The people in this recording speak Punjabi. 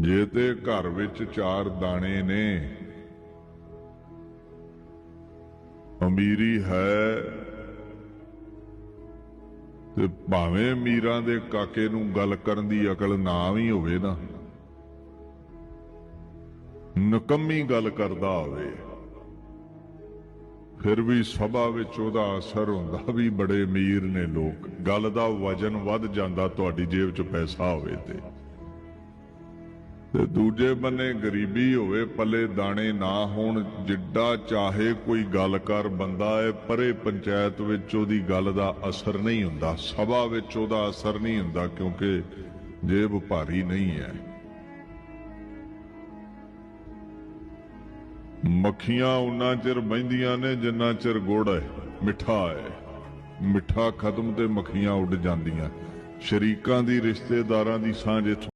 ਜੇ ਤੇ ਘਰ ਵਿੱਚ ਚਾਰ ਦਾਣੇ ਨੇ, ਅਮੀਰੀ ਹੈ ਤੇ ਭਾਵੇਂ ਮੀਰਾਂ ਦੇ ਕਾਕੇ ਨੂੰ ਗੱਲ ਕਰਨ ਦੀ ਅਕਲ ਨਾ ਵੀ ਹੋਵੇ ਨਾ, ਨਕੰਮੀ ਗੱਲ ਕਰਦਾ ਹੋਵੇ, ਫਿਰ ਵੀ ਸਭਾ ਵਿੱਚ ਉਹਦਾ ਅਸਰ ਹੁੰਦਾ ਵੀ ਬੜੇ ਅਮੀਰ ਨੇ ਲੋਕ। ਗੱਲ ਦਾ ਵਜਨ ਵੱਧ ਜਾਂਦਾ, ਤੁਹਾਡੀ ਜੇਬ 'ਚ ਪੈਸਾ ਹੋਵੇ ਤੇ। ਤੇ ਦੂਜੇ ਬੰਨੇ ਗਰੀਬੀ ਹੋਵੇ, ਪੱਲੇ ਦਾਣੇ ਨਾ ਹੋਣ, ਜਿੱਡਾ ਚਾਹੇ ਕੋਈ ਗੱਲ ਕਰ ਬੰਦਾ ਹੈ ਪਰੇ ਪੰਚਾਇਤ ਵਿੱਚ ਉਹਦੀ ਗੱਲ ਦਾ ਅਸਰ ਨਹੀਂ ਹੁੰਦਾ, ਸਭਾ ਵਿੱਚ ਉਹਦਾ ਅਸਰ ਨਹੀਂ ਹੁੰਦਾ, ਕਿਉਂਕਿ ਜੇਬ ਭਾਰੀ ਨਹੀਂ ਹੈ। ਮੱਖੀਆਂ ਉਨਾ ਚਿਰ ਬਹਿੰਦੀਆਂ ਨੇ, ਜਿੰਨਾ ਚਿਰ ਗੁੜ ਹੈ, ਮਿੱਠਾ ਹੈ। ਮਿੱਠਾ ਖਤਮ ਤੇ ਮੱਖੀਆਂ ਉੱਡ ਜਾਂਦੀਆਂ। ਸ਼ਰੀਕਾਂ ਦੀ ਰਿਸ਼ਤੇਦਾਰਾਂ ਦੀ ਸਾਂਝ ਇੱਥੋਂ